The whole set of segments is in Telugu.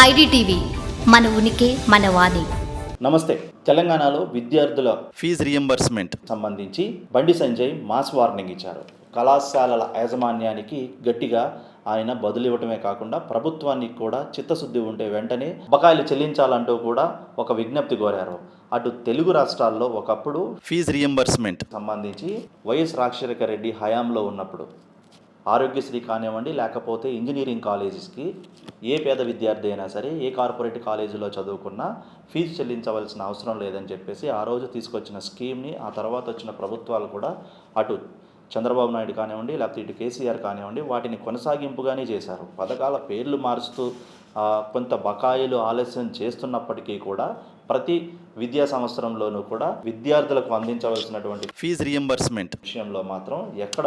ఐడిటీవీ మన ఉనికి మన వాణి. నమస్తే. తెలంగాణలో విద్యార్థుల ఫీజు రియంబర్స్మెంట్. సంబంధించి బండి సంజయ్ మాస్ వార్నింగ్ ఇచ్చారు. కళాశాలల యాజమాన్యానికి గట్టిగా ఆయన బదులు ఇవ్వటమే కాకుండా ప్రభుత్వానికి కూడా చిత్తశుద్ధి ఉంటే వెంటనే బకాయిలు చెల్లించాలంటూ కూడా ఒక విజ్ఞప్తి కోరారు. అటు తెలుగు రాష్ట్రాల్లో ఒకప్పుడు ఫీజు రియంబర్స్మెంట్. సంబంధించి వైఎస్ రాజశేఖర రెడ్డి హయాంలో ఉన్నప్పుడు ఆరోగ్యశ్రీ కానివ్వండి లేకపోతే ఇంజనీరింగ్ కాలేజెస్కి ఏ పేద విద్యార్థి అయినా సరే ఏ కార్పొరేట్ కాలేజీలో చదువుకున్నా ఫీజు చెల్లించవలసిన అవసరం లేదని చెప్పేసి ఆ రోజు తీసుకొచ్చిన స్కీమ్ని ఆ తర్వాత వచ్చిన ప్రభుత్వాలు కూడా అటు చంద్రబాబు నాయుడు కానివ్వండి లేకపోతే ఇటు కేసీఆర్ కానివ్వండి వాటిని కొనసాగింపుగానే చేశారు. పథకాల పేర్లు మారుస్తూ కొంత బకాయిలు ఆలస్యం చేస్తున్నప్పటికీ కూడా ప్రతి విద్యా సంవత్సరంలోనూ కూడా విద్యార్థులకు అందించవలసినటువంటి ఫీజు రియంబర్స్మెంట్ విషయంలో మాత్రం ఎక్కడ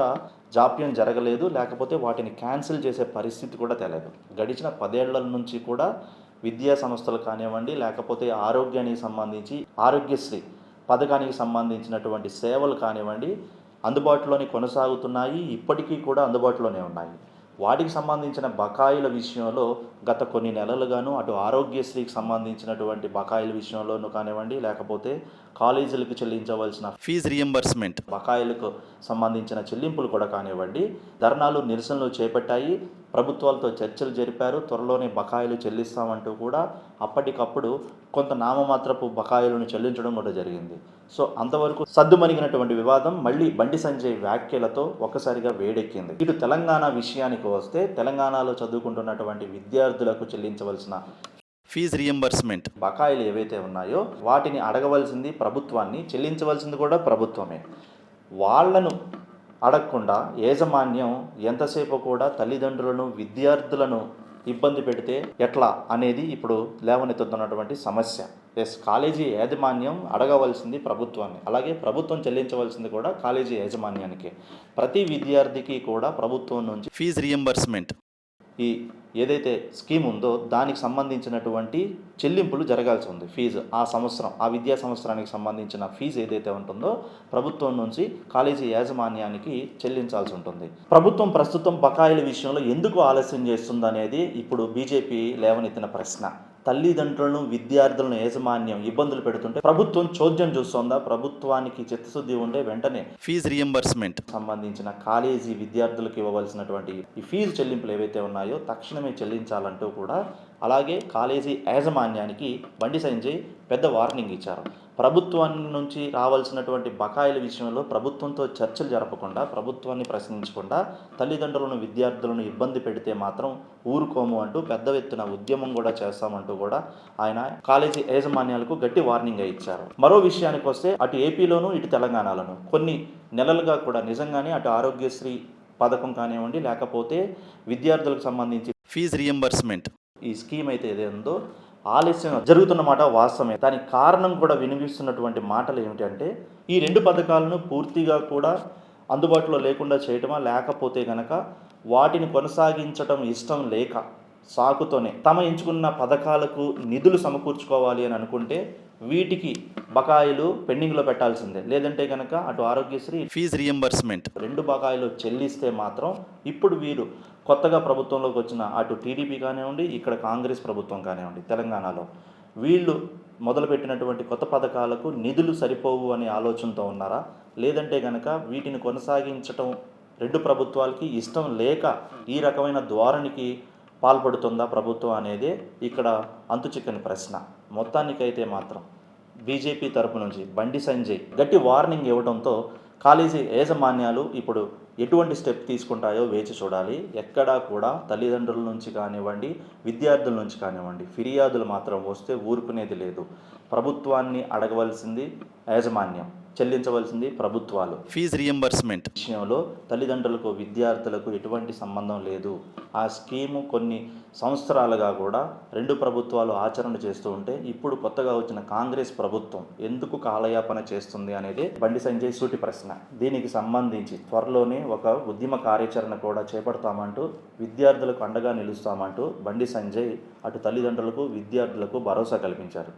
జాప్యం జరగలేదు లేకపోతే వాటిని క్యాన్సిల్ చేసే పరిస్థితి కూడా తెలియదు గడిచిన పదేళ్ళ నుంచి కూడా విద్యా సంస్థలు కానివ్వండి లేకపోతే ఆరోగ్యానికి సంబంధించి ఆరోగ్యశ్రీ పథకానికి సంబంధించినటువంటి సేవలు కానివ్వండి అందుబాటులోనే కొనసాగుతున్నాయి ఇప్పటికీ కూడా అందుబాటులోనే ఉన్నాయి. వాటికి సంబంధించిన బకాయిల విషయంలో గత కొన్ని నెలలుగాను అటు ఆరోగ్యశ్రీకి సంబంధించినటువంటి బకాయిల విషయంలోనూ కానివ్వండి లేకపోతే కాలేజీలకు చెల్లించవలసిన ఫీజు రియంబర్స్మెంట్. బకాయిలకు సంబంధించిన చెల్లింపులు కూడా కానివ్వండి ధర్నాలు నిరసనలు చేపట్టాయి. ప్రభుత్వాలతో చర్చలు జరిపారు. త్వరలోనే బకాయిలు చెల్లిస్తామంటూ కూడా అప్పటికప్పుడు కొంత నామమాత్రపు బకాయిలను చెల్లించడం కూడా జరిగింది. సో అంతవరకు సద్దుమణిగినటువంటి వివాదం మళ్ళీ బండి సంజయ్ వ్యాఖ్యలతో ఒక్కసారిగా వేడెక్కింది. ఇటు తెలంగాణ విషయానికి వస్తే తెలంగాణలో చదువుకుంటున్నటువంటి విద్యార్థులకు చెల్లించవలసిన ఫీజు రియంబర్స్మెంట్ బకాయిలు ఏవైతే ఉన్నాయో వాటిని అడగవలసింది ప్రభుత్వాన్ని చెల్లించవలసింది కూడా ప్రభుత్వమే. వాళ్ళను అడగకుండా యాజమాన్యం ఎంతసేపు కూడా తల్లిదండ్రులను విద్యార్థులను ఇబ్బంది పెడితే ఎట్లా అనేది ఇప్పుడు లేవనెత్తుతున్నటువంటి సమస్య. ఎస్ కాలేజీ యాజమాన్యం అడగవలసింది ప్రభుత్వాన్ని. అలాగే ప్రభుత్వం చెల్లించవలసింది కూడా కాలేజీ యాజమాన్యానికి. ప్రతి విద్యార్థికి కూడా ప్రభుత్వం నుంచి ఫీజు రియంబర్స్మెంట్. ఈ ఏదైతే స్కీమ్ ఉందో దానికి సంబంధించినటువంటి చెల్లింపులు జరగాల్సి ఉంది. ఫీజు. ఆ సంవత్సరం ఆ విద్యా సంవత్సరానికి సంబంధించిన ఫీజు ఏదైతే ఉంటుందో ప్రభుత్వం నుంచి కాలేజీ యాజమాన్యానికి చెల్లించాల్సి ఉంటుంది. ప్రభుత్వం ప్రస్తుతం బకాయిల విషయంలో ఎందుకు ఆలస్యం చేస్తుందనేది ఇప్పుడు బీజేపీ లేవనెత్తిన ప్రశ్న. తల్లిదండ్రులను విద్యార్థులను యాజమాన్యం ఇబ్బందులు పెడుతుంటే ప్రభుత్వం చోద్యం చూస్తోందా? ప్రభుత్వానికి చిత్తశుద్ధి ఉంటే వెంటనే ఫీజు రియంబర్స్మెంట్. సంబంధించిన కాలేజీ విద్యార్థులకు ఇవ్వవలసినటువంటి ఈ ఫీజు చెల్లింపులు ఏవైతే ఉన్నాయో తక్షణమే చెల్లించాలంటూ కూడా అలాగే కాలేజీ యాజమాన్యానికి బండి సంజయ్ పెద్ద వార్నింగ్ ఇచ్చారు. ప్రభుత్వం నుంచి రావాల్సినటువంటి బకాయిల విషయంలో ప్రభుత్వంతో చర్చలు జరపకుండా ప్రభుత్వాన్ని ప్రశ్నించకుండా తల్లిదండ్రులను విద్యార్థులను ఇబ్బంది పెడితే మాత్రం ఊరుకోము అంటూ పెద్ద ఎత్తున ఉద్యమం కూడా చేస్తామంటూ కూడా ఆయన కాలేజీ యాజమాన్యాలకు గట్టి వార్నింగ్ ఇచ్చారు. మరో విషయానికి వస్తే అటు ఏపీలోను ఇటు తెలంగాణలోను కొన్ని నెలలుగా కూడా నిజంగానే అటు ఆరోగ్యశ్రీ పథకం కానివ్వండి లేకపోతే విద్యార్థులకు సంబంధించి ఫీజు రియంబర్స్మెంట్ ఈ స్కీమ్ అయితే ఏదో ఉందో ఆలస్యం జరుగుతున్నమాట వాస్తవమే. దానికి కారణం కూడా వినిపిస్తున్నటువంటి మాటలు ఏమిటంటే ఈ రెండు పథకాలను పూర్తిగా కూడా అందుబాటులో లేకుండా చేయటమా లేకపోతే గనక వాటిని కొనసాగించటం ఇష్టం లేక సాకుతోనే తమ ఎంచుకున్న పథకాలకు నిధులు సమకూర్చుకోవాలి అని అనుకుంటే వీటికి బకాయిలు పెండింగ్లో పెట్టాల్సిందే. లేదంటే కనుక అటు ఆరోగ్యశ్రీ ఫీజు రియంబర్స్మెంట్. రెండు బకాయిలు చెల్లిస్తే మాత్రం ఇప్పుడు వీరు కొత్తగా ప్రభుత్వంలోకి వచ్చిన అటు టీడీపీ కానివ్వండి ఇక్కడ కాంగ్రెస్ ప్రభుత్వం కానివ్వండి తెలంగాణలో వీళ్ళు మొదలుపెట్టినటువంటి కొత్త పథకాలకు నిధులు సరిపోవు అనే ఆలోచనతో ఉన్నారా? లేదంటే కనుక వీటిని కొనసాగించటం రెండు ప్రభుత్వాలకి ఇష్టం లేక ఈ రకమైన ధోరణికి పాల్పడుతుందా ప్రభుత్వం అనేది ఇక్కడ అంతుచిక్కని ప్రశ్న. మొత్తానికైతే మాత్రం బీజేపీ తరపు నుంచి బండి సంజయ్ గట్టి వార్నింగ్ ఇవ్వడంతో కాలేజీ యాజమాన్యాలు ఇప్పుడు ఎటువంటి స్టెప్ తీసుకుంటాయో వేచి చూడాలి. ఎక్కడా కూడా తల్లిదండ్రుల నుంచి కానివ్వండి విద్యార్థుల నుంచి కానివ్వండి ఫిర్యాదులు మాత్రం వస్తే ఊరుకునేది లేదు. ప్రభుత్వాన్ని అడగవలసింది యాజమాన్యం. చెల్లించవలసింది ప్రభుత్వాలు. Fees reimbursement. విషయంలో తల్లిదండ్రులకు విద్యార్థులకు ఎటువంటి సంబంధం లేదు. ఆ స్కీము కొన్ని సంవత్సరాలుగా కూడా రెండు ప్రభుత్వాలు ఆచరణ చేస్తూ ఉంటే ఇప్పుడు కొత్తగా వచ్చిన కాంగ్రెస్ ప్రభుత్వం ఎందుకు కాలయాపన చేస్తుంది అనేది బండి సంజయ్ సూటి ప్రశ్న. దీనికి సంబంధించి త్వరలోనే ఒక ఉద్యమ కార్యాచరణ కూడా చేపడతామంటూ విద్యార్థులకు అండగా నిలుస్తామంటూ బండి సంజయ్ అటు తల్లిదండ్రులకు విద్యార్థులకు భరోసా కల్పించారు.